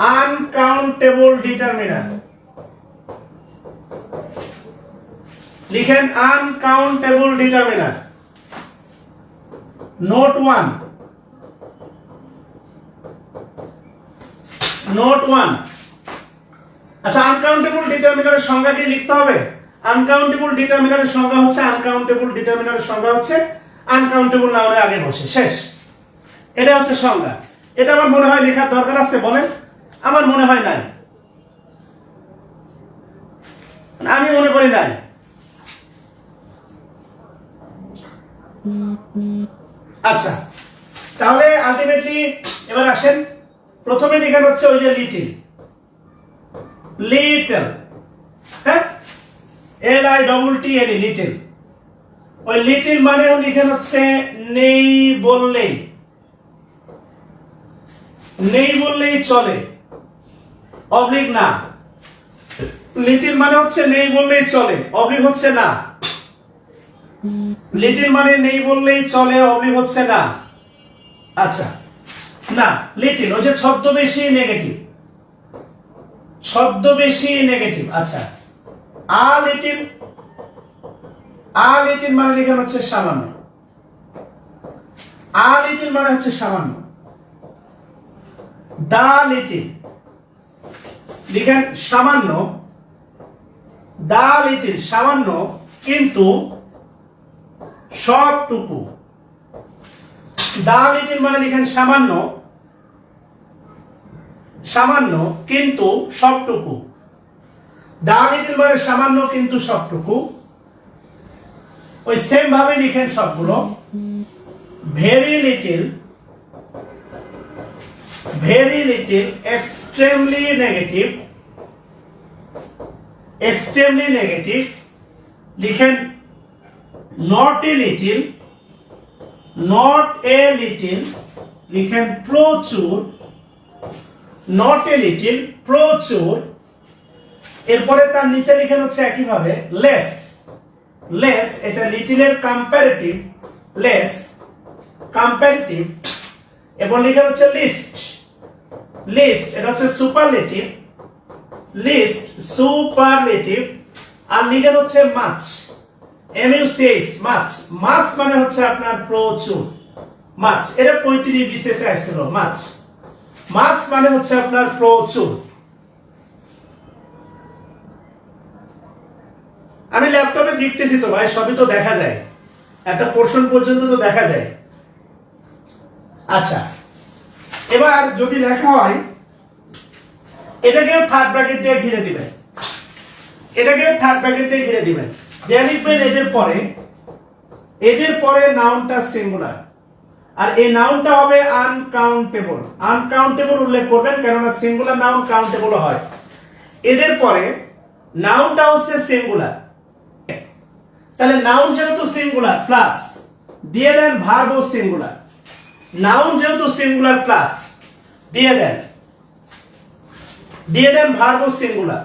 Uncountable determiner লিখেন uncountable determiner note one note one আচ্ছা uncountable ডিটারমিনারের সংজ্ঞা কি লিখতে হবে? আনকাউন্টেবল ডিটারমিনারের সংজ্ঞা হচ্ছে আনকাউন্টেবল ডিটারমিনারের সংজ্ঞা হচ্ছে আনকাউন্টেবল নাউনের আগে বসে। শেষ। এটা হচ্ছে সংজ্ঞা। এটা আমার মনে হয় লেখার দরকার আছে, বলেন। আমার মনে হয় নাই। আমি মনে করি নাই। আচ্ছা তাহলে আলটিমেটলি এবার আসেন। প্রথমে লেখা হচ্ছে ওই যে লিটিল লিটল হ্যাঁ? L I double T L little ওই লিটিল মানেও লিখেন হচ্ছে নেই বললেই। নেই বললেই চলে। অবলিক না। লিটিল মানে হচ্ছে নেই বললেই চলে অবলিক হচ্ছে না। লিটিল মানে নেই বললেই চলে অবলিক হচ্ছে না। আচ্ছা না, লিটিল, ওই যে ছদ্মবেশী নেগেটিভ। ছদ্মবেশী নেগেটিভ আচ্ছা। আ লিটিল আ লিটিল মানে লিখেন হচ্ছে সামান্য। আ লিটিল মানে হচ্ছে সামান্য। দা লিটিল লিখেন সামান্য দা লিটিল সামান্য, কিন্তু সবটুকু। দা লিটিল মানে লিখেন সামান্য সামান্য, কিন্তু সবটুকু। দা লিটিল মানে সামান্য, কিন্তু সবটুকু। ওই সেম ভাবে লিখেন সবগুলো। Very little very little extremely negative extremely negative লিখেন not a little not a little লিখেন প্রচুর নট এ লিটিল প্রচুর, এরপরে তার নিচে লিখেন হচ্ছে একইভাবে লেস লেস এটা লিটিলের কম্পারেটিভ লেস কম্পারেটিভ এবং লিখে হচ্ছে লিস্ট লিস্ট এটা হচ্ছে সুপারলেটিভ লিস্ট সুপারলেটিভ আর লিখে হচ্ছে much M U CS much much মানে হচ্ছে আপনার প্রচুর মাছ এটা পঁয়ত্রিশ বিশেষে আসছিল মাছ মাছ মানে হচ্ছে আপনার প্রচুর। আমি ল্যাপটপে দেখতেছি তো ভাই, সবই তো দেখা যায়, একটা পোর্শন পর্যন্ত তো দেখা যায়। আচ্ছা এবার যদি লেখা হয় এটাকে থার্ড ব্র্যাকেট দিয়ে ঘিরে দিবেন। এটাকে থার্ড ব্র্যাকেট দিয়ে ঘিরে দিবেন। দিয়ে লিখবেন এদের পরে এদের পরে নাউনটা সিঙ্গুলার আর এই নাউনটা হবে আনকাউন্টেবল আনকাউন্টেবল উল্লেখ করবেন, কেননা সিঙ্গুলার নাউন কাউন্টেবল হয়। এদের পরে নাউনটা হচ্ছে সিঙ্গুলার তাহলে নাউন যেহেতু সিঙ্গুলার প্লাস দিয়ে দেন ভার্ব সিঙ্গুলার নাউন যেহেতু সিঙ্গুলার প্লাস দিয়ে দেন। দিয়ে দেন ভার্ব সিঙ্গুলার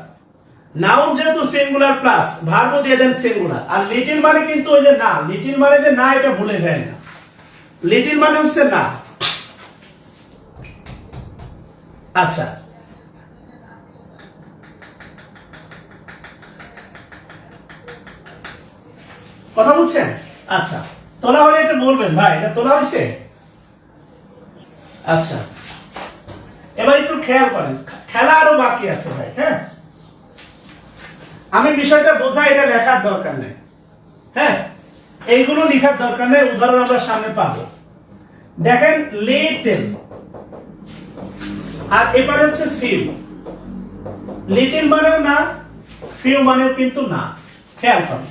নাউন যেহেতু সিঙ্গুলার প্লাস ভার্ব দিয়ে দেন সিঙ্গুলার আর লিটিল মানে কিন্তু ওই যে না, লিটিল মানে যে না, এটা ভুলে দেন না। লিটিল মানে হচ্ছে না। আচ্ছা। কথা বলছেন? আচ্ছা। তোলা হলে এটা বলবেন ভাই, এটা তোলা হয়েছে আচ্ছা। এবার একটু খেয়াল করেন, খেলা আরও বাকি আছে ভাই হ্যাঁ? আমি বিষয়টা বোঝাই, এটা লেখার দরকার নেই হ্যাঁ? এইগুলো লেখার দরকার নেই, উদাহরণ আমরা সামনে পাবো। দেখেন লিটল আর এবারে হচ্ছে ফিউ লিটিল মানেও না ফিউ মানেও কিন্তু না। খেয়াল করেন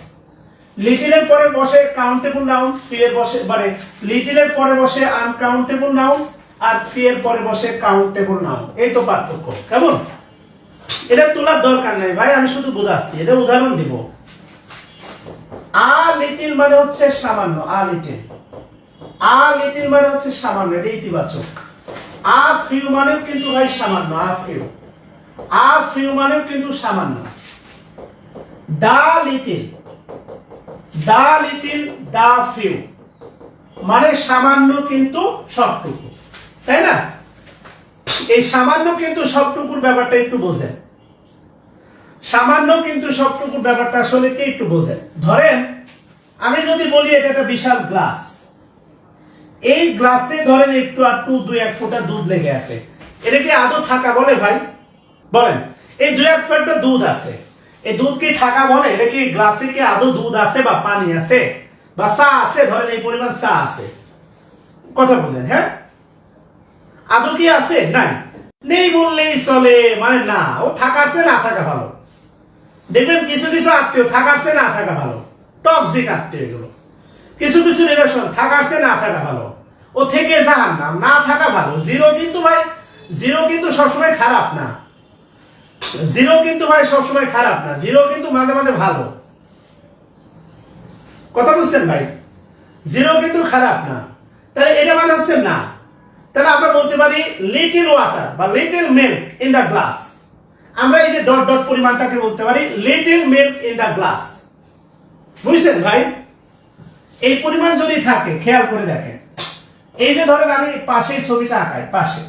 লিটিলের পরে বসে কাউন্টেবল নাউন পি এর বসে মানে লিটিলের পরে বসে আনকাউন্টেবল নাউন আর পি এর পরে বসে কাউন্টেবল নাউন এই তো পার্থক্য। কেমন? এটা তোলার দরকার নাই ভাই, আমি শুধু বোঝাচ্ছি। এটা উদাহরণ দিব। আ লিটিল মানে হচ্ছে সামান্য আ লিটিল আ লিটিল মানে হচ্ছে সামান্য, এটা ইতিবাচক। আ ফিউ মানেও কিন্তু ভাই সামান্য, আ ফিউ। আ ফিউ মানেও কিন্তু সামান্য। The little. The little, the few. মানে সামান্য কিন্তু সবটুকু। তাই না? এই সামান্য কিন্তু সবটুকুর ব্যাপারটা একটু বোঝেন। সামান্য কিন্তু সবটুকুর ব্যাপারটা আসলে কি একটু বোঝেন? ধরেন, আমি যদি বলি এটা একটা বিশাল গ্লাস। এই গ্লাসে ধরেন একটু আটটু দুই, এক ফোঁটা দুধ লেগে আছে। এটা কি আদৌ থাকা বলে ভাই? বলেন, এই দুই, এক ফোঁটা দুধ আছে। এই দুধ কি থাকা বলে? এটা কি গ্লাসে কি আদৌ দুধ আছে বা পানি আছে? বা চা আছে? ধরেন এই পরিমাণ চা আছে। কথা বুঝলেন হ্যাঁ? আদৌ কি আছে? নাই। নেই বললেই চলে মানে না, ও থাকারছে না থাকা ভালো। দেখবেন কিছু কিছু আত্মীয় থাকারছে না থাকা ভালো। টক্সিক আত্মীয় এগুলো। কিছু কিছু রিলেশন থাকারছে না থাকা ভালো। ও থেকে যান না না থাকা ভালো। জিরো কিন্তু ভাই জিরো কিন্তু সবসময় খারাপ না। জিরো কিন্তু ভাই সবসময় খারাপ না। জিরো কিন্তু মাঝে মাঝে ভালো। কথা বুঝছেন ভাই? জিরো কিন্তু খারাপ না। তাহলে এটা মানে হচ্ছে না। তাহলে আমরা বলতে পারি লিটিল ওয়াটার বা little milk in the glass আমরা এই যে ডট ডট পরিমাণটাকে বলতে পারি little milk in the glass বুঝছেন ভাই? এই পরিমাণ যদি থাকে, খেয়াল করে দেখেন। এই যে ধরেন আমি পাশে ছবিটা আঁকাই, পাশে।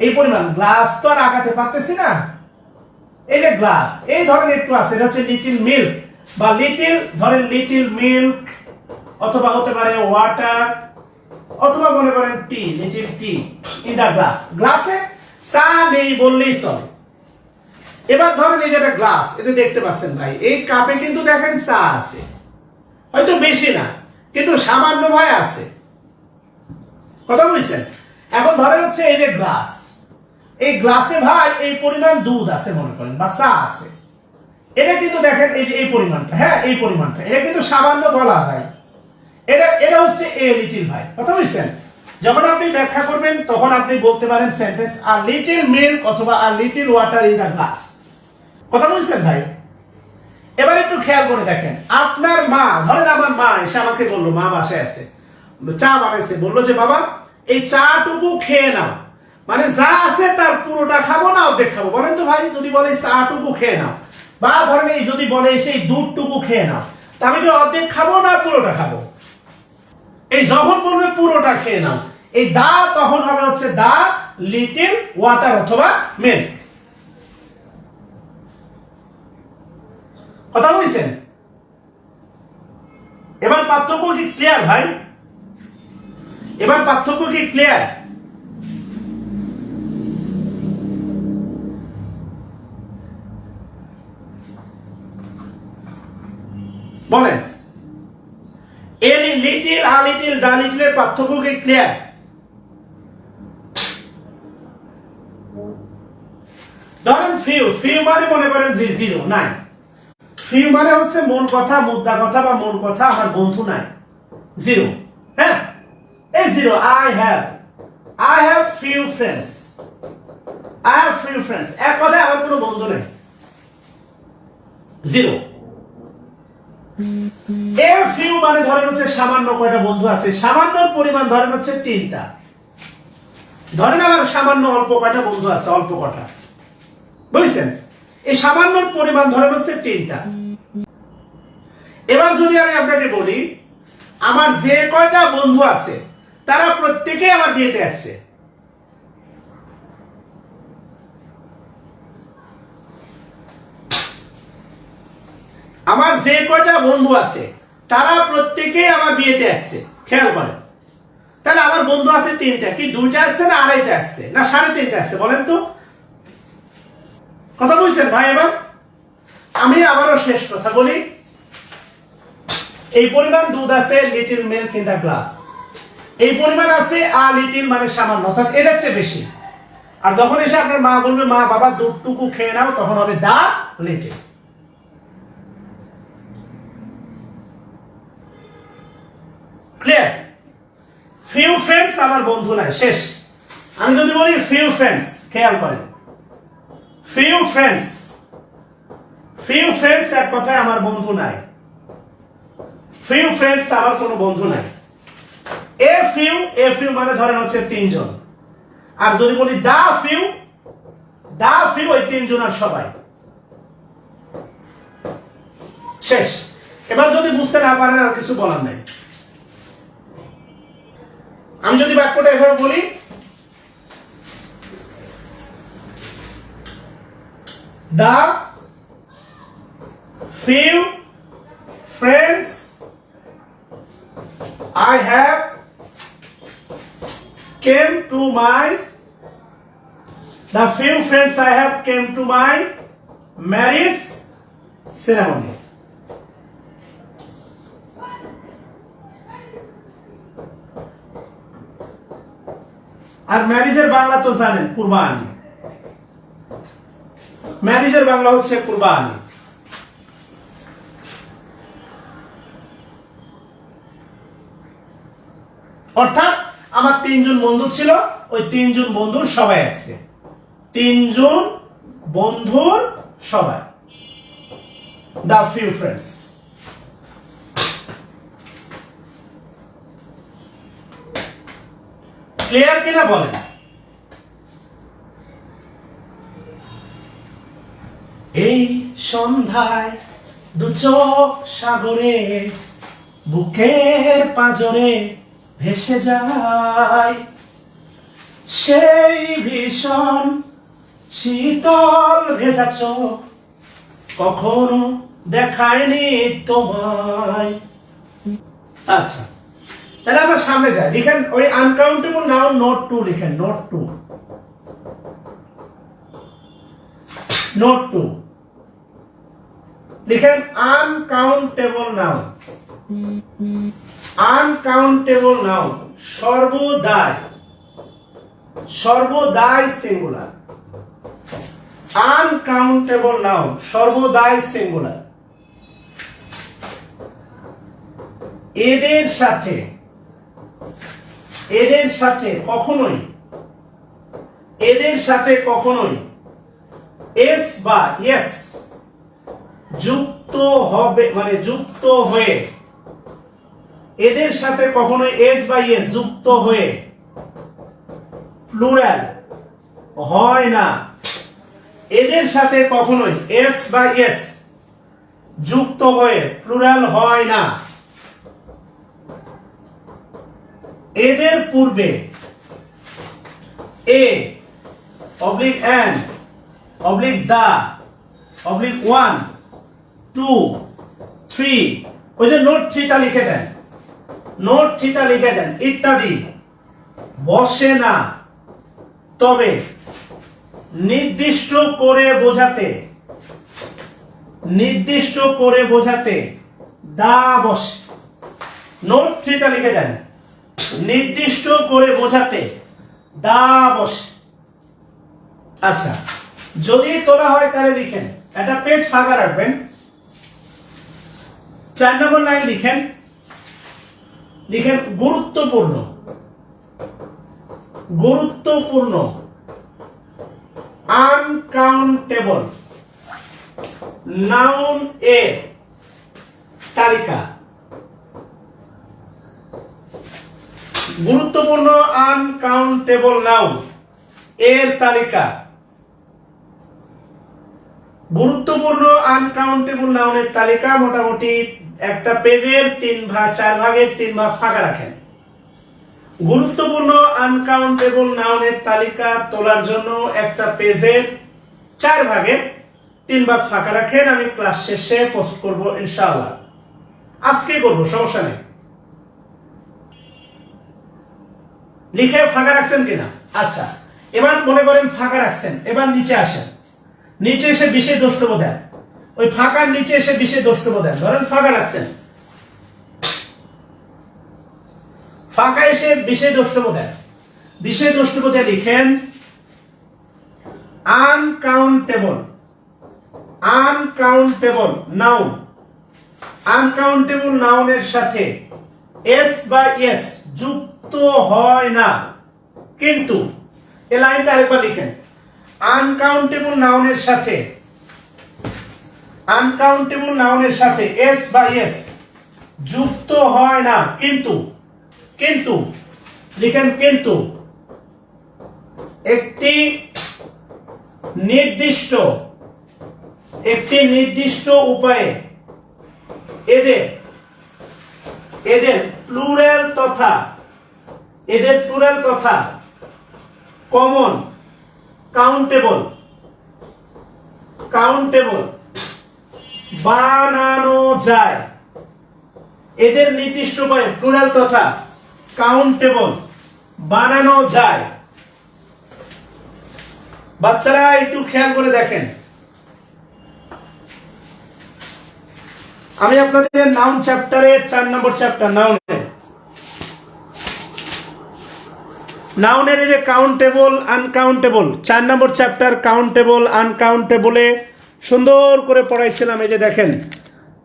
এই পরিমাণ গ্লাস তো আর আঁকাতে পারতেছি না। এই যে গ্লাস এই ধরনের একটু আছে, এটা হচ্ছে লিটিল মিল্ক বা লিটিল ধরেন লিটিল মিল্ক অথবা হতে পারে ওয়াটার অথবা মনে করেন tea, little tea in the glass গ্লাসে চা নেই বললেই চলে। এবার ধরেন এই যে একটা গ্লাস এতে দেখতে পাচ্ছেন ভাই, এই কাপে কিন্তু দেখেন চা আছে। হয়তো বেশি না, কিন্তু সামান্য ভাই আছে। কথা বুঝছেন? এখন ধরেন হচ্ছে এই যে গ্লাস এই গ্লাসে ভাই এই পরিমাণ দুধ আছে মনে করেন, বা চা আছে। এটা কিন্তু দেখেন এই যে এই পরিমাণটা হ্যাঁ এই পরিমাণটা। এটা কিন্তু সামান্য বলা হয়। এটা এটা হচ্ছে এ লিটিল ভাই। কথা বুঝছেন? যখন আপনি ব্যাখ্যা করবেন, তখন আপনি বলতে পারেন সেন্টেন্স আর লিটিল মিল্ক অথবা আর little water in the glass কথা বুঝছেন ভাই? এবার একটু খেয়াল করে দেখেন। আপনার মা, ধরেন আমার মা এসে আমাকে বলল, মা বাসায় আছে। চা বানাইছে, বলল যে, বাবা, এই চাটুকু খেয়ে নাও। মানে যা আছে তার পুরোটা খাব না, অর্ধেক খাব। বলেন তো ভাই, যদি বলে চাটুকু খেয়ে নাও। বা ধরেন এই যদি বলে সেই দুধটুকু খেয়ে নাও। তা আমি কি অর্ধেক খাব না পুরোটা খাব? এই যখন বলবে পুরোটা খেয়ে নাও। এই দা তখন হবে হচ্ছে দা, লিটিল ওয়াটার অথবা মিল্ক। কথা বুঝছেন? এবার পার্থক্য কি ক্লিয়ার ভাই? এবার পার্থক্য কি ক্লিয়ার বলেন। লিটিল আর লিটিল দা লিটিলের পার্থক্য কি ক্লিয়ার ধরেন ফিউ ফিউ মানে মনে করেন জিরো নাই। ফিউ মানে হচ্ছে মন কথা, মুদ্রা কথা বা মন কথা, আমার বন্ধু নাই। জিরো হ্যাঁ? এই zero I have I have few friends I have few friends এক কথায় আমার কোনো বন্ধু নেই। জিরো এ ফিউ মানে ধরেন হচ্ছে সামান্য কয়টা বন্ধু আছে পরিমাণ ধরেন হচ্ছে তিনটা। ধরেন আমার সামান্য অল্প কয়টা বন্ধু আছে, অল্প কটা। বুঝছেন? এই সামান্যর পরিমাণ ধরেন হচ্ছে তিনটা। এবার যদি আমি আপনাকে বলি, আমার যে কয়টা বন্ধু আছে, তারা প্রত্যেকে আমার বিয়েতে আসছে। আমার যে কয়টা বন্ধু আছে, তারা প্রত্যেকেই আমার বিয়েতে আসছে, খেয়াল করেন। তাহলে আমার বন্ধু আছে তিনটা, কি দুইটা আসছে না আড়াইটা আসছে? না সাড়ে তিনটা আসছে, বলেন তো। কথা বুঝছেন ভাই এবার? আমি আবারও শেষ কথা বলি। এই পরিমাণ দুধ আছে লিটিল মিল্ক ইন গ্লাস এই পরিমাণ আছে আ লিটিল মানে সামান্য, অর্থাৎ এটার চেয়ে বেশি। আর যখন এসে আপনার মা বলবে, মা, বাবা, দুধটুকু খেয়ে নাও, তখন হবে the little clear few friends আমার বন্ধু নাই। শেষ। আমি যদি বলি ফিউ ফ্রেন্ডস খেয়াল করেন। ফিউ ফ্রেন্ডস ফিউ ফ্রেন্ডস এক কথায় আমার বন্ধু নাই। ফিউ ফ্রেন্ডস আমার কোনো বন্ধু নাই। এ ফিউ এ ফিউ মানে ধরেন হচ্ছে তিনজন। আর যদি বলি দা ফিউ দা ফিউ ওই তিনজন আর সবাই। শেষ। এবার যদি বুঝতে না পারেন আর কিছু বলার নাই। আমি যদি বাক্যটা এভাবে বলি the few friends I have came to my the few friends I have came to my marriage ceremony. আর ম্যারেজের বাংলা তো জানেন, কুরবানি। ম্যারেজের বাংলা হচ্ছে কুরবানি। অর্থাৎ আমার তিনজন বন্ধু ছিল, ওই তিনজন বন্ধুর সবাই আসছে। তিনজন বন্ধুর সবাই। দ্য ফিউ ফ্রেন্ডস ক্লিয়ার কিনা বলেন? এই সন্ধ্যায় দু সাগরে, বুকের পাজরে ভেসে যায়। সেই ভীষণ শীতল ভেজা চোখ কখনো দেখায়নি তোমায়। আচ্ছা তাহলে আমরা সামনে যাই। লিখেন ওই আনকাউন্টেবল নাউন নোট টু লিখেন নোট টু নোট টু লিখেন আনকাউন্টেবল নাউন আনকাউন্টেবল নাউন সর্বদাই সর্বদাই সিঙ্গুলার আনকাউন্টেবল নাউন সর্বদাই সিঙ্গুলার এদের সাথে এদের সাথে কখনোই, এদের সাথে কখনোই এস বা ইয়েস যুক্ত হবে মানে যুক্ত হয়ে, এদের সাথে কখনো এস বা এস যুক্ত হয়ে প্লুরাল হয় না। এদের সাথে কখনোই এস বা এস যুক্ত হয়ে প্লুরাল হয় না। এদের পূর্বে a oblique and oblique the oblique one two three ওই যে নোট থ্রিটা লিখে দেন। নোট থ্রিটা লিখে দেন, ইত্যাদি। বসে না। তবে নির্দিষ্ট করে বোঝাতে, নির্দিষ্ট করে বোঝাতে, দা বসে। নোট থ্রিটা লিখে দেন। নির্দিষ্ট করে বোঝাতে দা বসে। আচ্ছা যদি তোলা হয় তাহলে লিখেন, একটা পেজ ফাঁকা রাখবেন। চার নম্বর লাইন লিখেন লিখেন গুরুত্বপূর্ণ। গুরুত্বপূর্ণ। আনকাউন্টেবল নাউন এর তালিকা। গুরুত্বপূর্ণ আনকাউন্টেবল নাউন এর তালিকা। গুরুত্বপূর্ণ আনকাউন্টেবল নাউনের তালিকা মোটামুটি একটা পেজের তিন ভাগ, চার ভাগের তিন ভাগ ফাঁকা রাখেন। গুরুত্বপূর্ণ আনকাউন্টেবল নাউনের তালিকা তোলার জন্য একটা পেজের চার ভাগের তিন ভাগ ফাঁকা রাখেন। আমি ক্লাস শেষে পোস্ট করব, ইনশাআল্লাহ। আজকে করব, সমস্যা নেই। লিখে ফাঁকা রাখছেন কিনা? আচ্ছা। এবার মনে করেন ফাঁকা রাখছেন এবার নিচে আসেন। নিচে এসে বিশে দ্রষ্টব্য দেন। ওই ফাঁকার নিচে এসে বিশে দ্রষ্টব্য দেন। ধরেন ফাঁকা রাখছেন। ফাঁকা এসে বিশে দ্রষ্টব্য দেন। বিশে দ্রষ্টব্য দিয়ে লিখেন আনকাউন্টেবল আনকাউন্টেবল নাউন আনকাউন্টেবল নাউনের সাথে এস বা এস যুক্ত হয় না। কিন্তু, এ লাইনটা আরেকবার লিখেন। আনকাউন্টেবল নাউনের সাথে আনকাউন্টেবল নাউনের সাথে এস বা এস যুক্ত হয় না। কিন্তু কিন্তু, লিখেন কিন্তু। একটি নির্দিষ্ট একটি নির্দিষ্ট উপায়ে এদের এদের প্লুরাল তথা এদের প্লুরাল তথা কমন কাউন্টেবল কাউন্টেবল বানানো যায়। এদের নির্দিষ্ট উপায়ে প্লুরাল তথা কাউন্টেবল বানানো যায়। বাচ্চারা একটু খেয়াল করে দেখেন। আমি আপনাদের নাউন চ্যাপ্টারে চার নম্বর চ্যাপ্টার নাউনের নাউনের এই যে কাউন্টেবল আনকাউন্টেবল চার নম্বর চ্যাপ্টার কাউন্টেবল আনকাউন্টেবলে সুন্দর করে পড়াইছিলাম, এই যে দেখেন,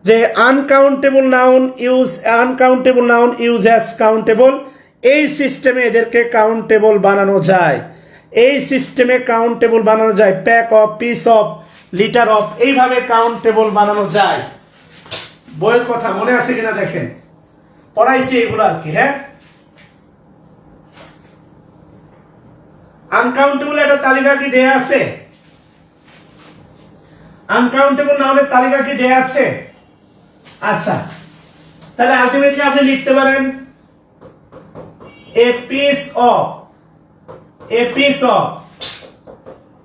যে uncountable noun use uncountable noun use as countable এই সিস্টেমে এদেরকে কাউন্টেবল বানানো যায়। এই সিস্টেমে কাউন্টেবল বানানো যায় pack of piece of litre of এইভাবে কাউন্টেবল বানানো যায়। বইয়ের কথা মনে আছে কিনা দেখেন? পড়াইছি এগুলো আর কি হ্যাঁ? আনকাউন্টেবল একটা তালিকা কি দেয়া আছে? আনকাউন্টেবল নাউনের তালিকা কি দেয়া আছে? আচ্ছা তাহলে আলটিমেটলি আপনি লিখতে পারেন a piece of a piece of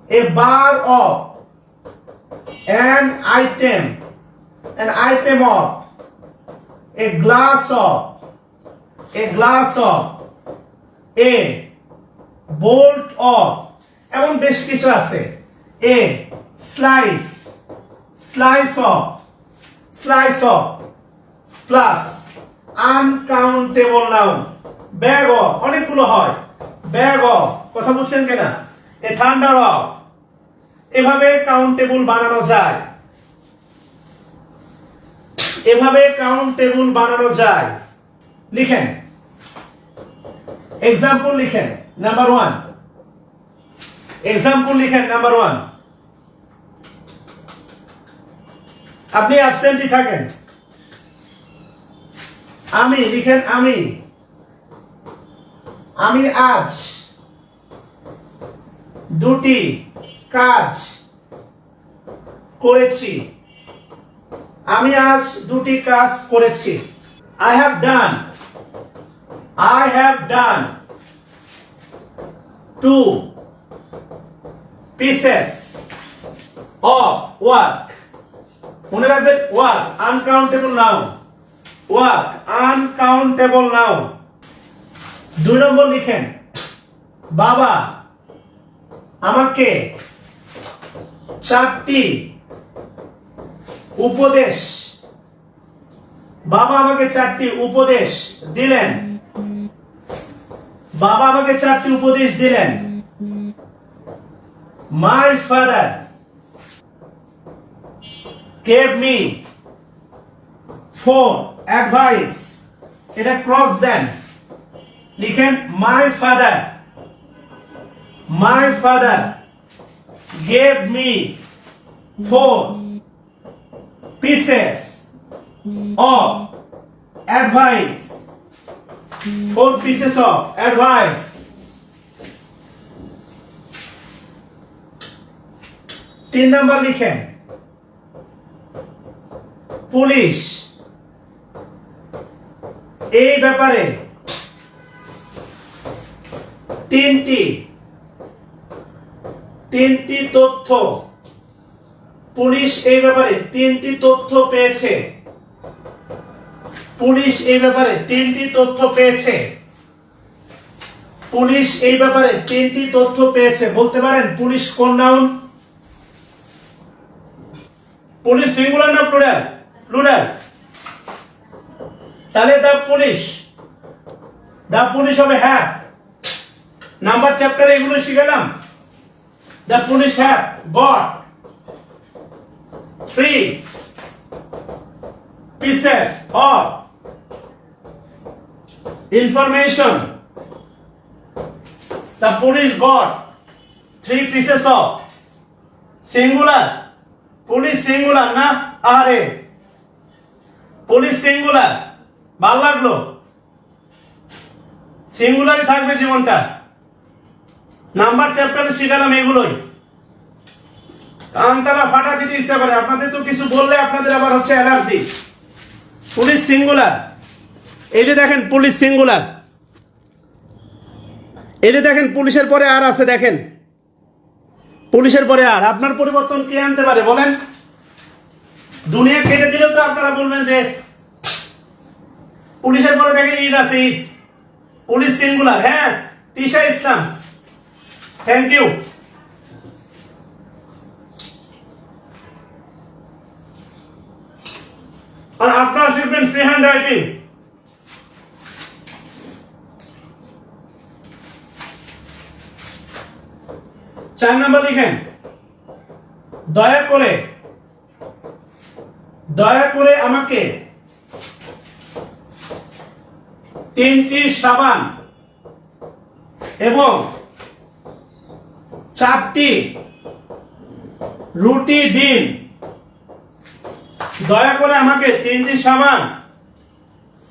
a bar of an item an item of, a glass of, a glass of, a bolt of, এমন বেশ কিছু আছে। A, slice slice of slice of, plus, uncountable noun, bag of, অনেকগুলো হয়। Bag of, কথা বুঝছেন কিনা? A, thunder of, এভাবে কাউন্টেবল বানানো যায়। এভাবে কাউন্টেবল বানানো যায়। লিখেন। এক্সাম্পল লিখেন। নাম্বার ওয়ান এক্সাম্পল লিখেন নাম্বার ওয়ান আপনি অ্যাবসেন্টই থাকেন। আমি লিখেন আমি। আমি আজ দুটি কাজ করেছি। আমি আজ দুটি কাজ করেছি। I have done I have done two pieces of work মনে রাখবেন work uncountable noun work uncountable noun দুই নম্বর লিখেন, বাবা আমাকে চারটি উপদেশ, বাবা আমাকে চারটি উপদেশ দিলেন। বাবা আমাকে চারটি উপদেশ দিলেন। My father gave me four advice এটা ক্রস দেন। লিখেন my father My father gave me four pieces of advice. Four pieces of advice. তিন নম্বর লিখেন। পুলিশ। এই ব্যাপারে তিনটি তিনটি তথ্য। পুলিশ এই ব্যাপারে তিনটি তথ্য পেয়েছে। পুলিশ এই ব্যাপারে তিনটি তথ্য পেয়েছে। পুলিশ এই ব্যাপারে তিনটি তথ্য পেয়েছে। বলতে পারেন, পুলিশ কোন নাউন পুলিশ সিঙ্গুলার না প্লুরাল প্লুরাল তাহলে দা পুলিশ। দা পুলিশ হবে হ্যাঁ। নাম্বার চ্যাপ্টারে এগুলো শিখালাম। the police have got three. Pieces of information. The police got three pieces of singular. Police singular না আরে পুলিশ সিঙ্গুলার ভালো লাগল। সিঙ্গুলারই থাকবে জীবনটা। নাম্বার চ্যাপ্টারে শিখালাম এগুলোই। কানতালা ফাটা দিতে ইচ্ছা করে। আপনাদের তো কিছু বললে আপনাদের আবার হচ্ছে অ্যালার্জি পুলিশ সিঙ্গুলার এই যে দেখেন পুলিশ সিঙ্গুলার এই যে দেখেন পুলিশের পরে আর আছে, দেখেন। পুলিশের পরে আর। আপনার পরিবর্তন কে আনতে পারে বলেন? দুনিয়া কেটে দিলেও তো আপনারা বলবেন যে পুলিশের পরে দেখেন ঈদ আছে, ঈদ। পুলিশ সিঙ্গুলার হ্যাঁ তিশা ইসলাম। থ্যাংক ইউ আর আপনারা শিখবেন ফ্রি হ্যান্ড রাইটিং চার নাম্বার লিখেন। দয়া করে দয়া করে আমাকে তিনটি সাবান এবং চারটি রুটি দিন। দয়া করে আমাকে তিনটি সাবান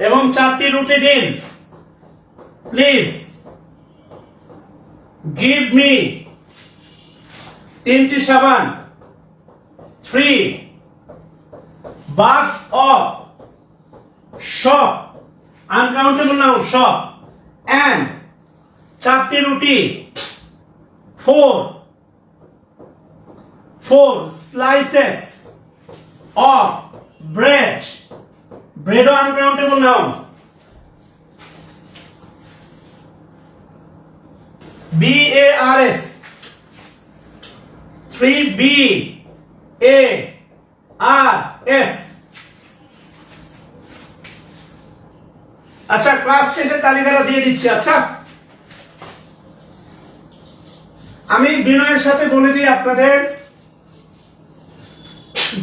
এবং চারটি রুটি দিন। প্লিজ, গিভ মি তিনটি সাবান। Three bars of soap uncountable noun soap and চারটি রুটি। Four four slices of bread ব্রেডও uncountable noun B A R S three B A R S আচ্ছা ক্লাস শেষে তালিকাটা দিয়ে দিচ্ছি আচ্ছা? আমি বিনয়ের সাথে বলে দিই আপনাদের।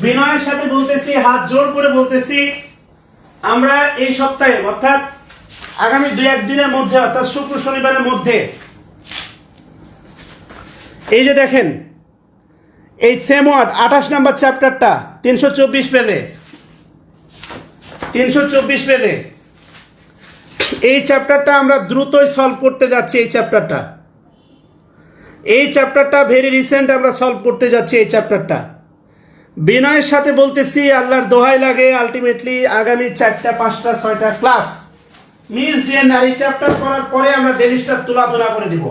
বিনয়ের সাথে বলতেছি, হাত জোর করে বলতেছি, আমরা এই সপ্তাহে, অর্থাৎ আগামী দুই একদিনের মধ্যে, অর্থাৎ শুক্র শনিবারের মধ্যে, এই যে দেখেন এই সেম ওয়ার্ড আঠাশ নাম্বার চ্যাপ্টারটা তিনশো চব্বিশ পেজে তিনশো চব্বিশ পেজে এই চ্যাপ্টারটা আমরা দ্রুতই সলভ করতে যাচ্ছি, এই চ্যাপ্টারটা এই চ্যাপ্টারটা ভেরি রিসেন্ট আমরা সলভ করতে যাচ্ছি, এই চ্যাপ্টারটা বিনয়ের সাথে বলতেছি, আল্লাহর দোহাই লাগে আলটিমেটলি আগামী চারটা, পাঁচটা, ছয়টা ক্লাস মিস দিয়ে নারী চ্যাপ্টার করার পরে আমরা ডেলিস্টার তুলাধুলা করে দিব।